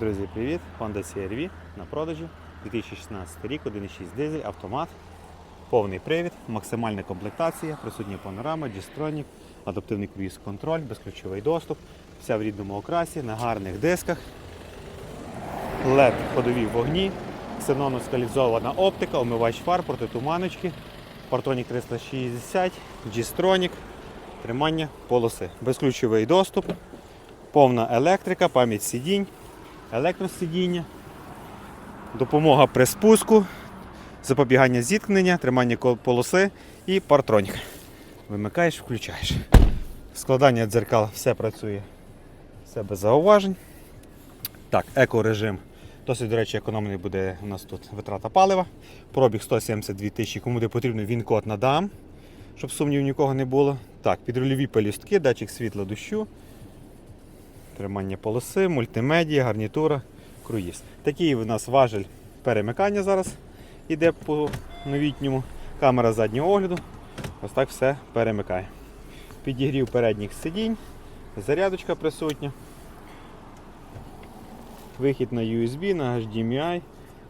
Друзі, привіт! Honda CR-V на продажі. 2016 рік, 1.6 дизель, автомат, повний привід, максимальна комплектація, присутня панорама, G-Stronic, адаптивний круїз-контроль, безключовий доступ, вся в рідному окрасі, на гарних дисках, LED ходові вогні, ксеноноскалізована оптика, омивач фар, протитуманочки, Partonic 360, G-Stronic, тримання полоси, безключовий доступ, повна електрика, пам'ять сидінь, електросидіння, допомога при спуску, запобігання зіткнення, тримання полоси і партронік. Вимикаєш, включаєш. Складання дзеркал все працює, все без зауважень. Так, екорежим. Досить, до речі, економний буде у нас тут витрата палива. Пробіг 172 тисячі, кому де потрібно, він код надам, щоб сумнів нікого не було. Так, підрульові пелюстки, датчик світла дощу, тримання полоси, мультимедія, гарнітура, круїз. Такий у нас важель перемикання зараз іде по новітньому. Камера заднього огляду. Ось так все перемикає. Підігрів передніх сидінь, зарядочка присутня. Вихід на USB, на HDMI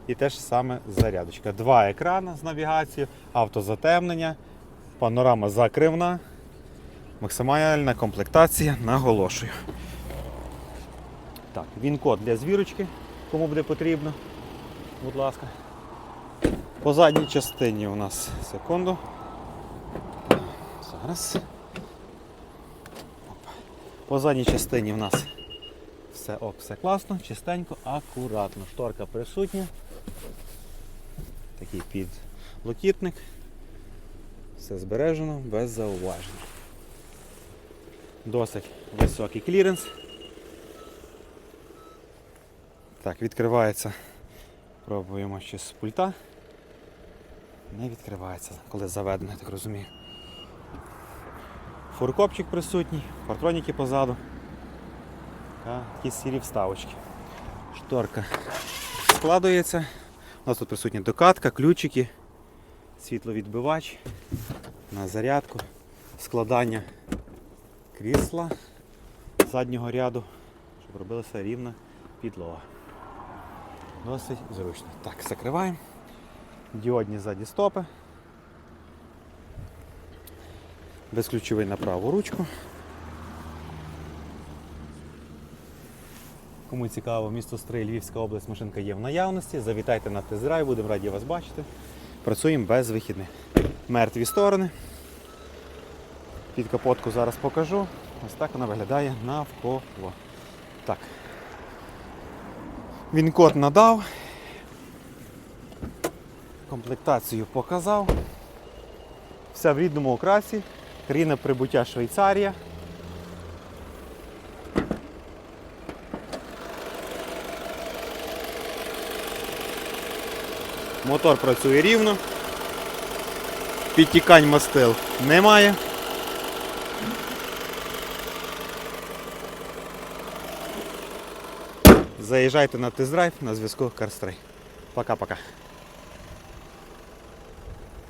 і теж саме зарядочка. Два екрани з навігацією, автозатемнення, панорама закривна, максимальна комплектація, наголошую. Так, він-код для звірочки, кому буде потрібно. Будь ласка. По задній частині у нас секунду. Зараз. По задній частині у нас все ок, все класно, чистенько, акуратно. Шторка присутня. Такий підлокітник. Все збережено без зауважень. Досить високий кліренс. Так, відкривається. Пробуємо ще з пульта. Не відкривається, коли заведено, я так розумію. Фуркопчик присутній, патроніки позаду. Та такі сірі вставочки. Шторка складується. У нас тут присутня докатка, ключики, світловідбивач на зарядку, складання крісла заднього ряду, щоб робилася рівна підлога. Досить зручно. Так, закриваємо. Діодні ззаді стопи. Безключовий на праву ручку. Кому цікаво, місто Стрий, Львівська область, машинка є в наявності. Завітайте на тест-драйв, будемо раді вас бачити. Працюємо без вихідних. Мертві сторони. Під капотку зараз покажу. Ось так вона виглядає навколо. Так. Він код надав. Комплектацію показав. Все в рідному окрасі. Країна прибуття Швейцарія. Мотор працює рівно. Підтікань мастил немає. Заїжджайте на тест-драйв на зв'язку Карстрей. Пока-пока.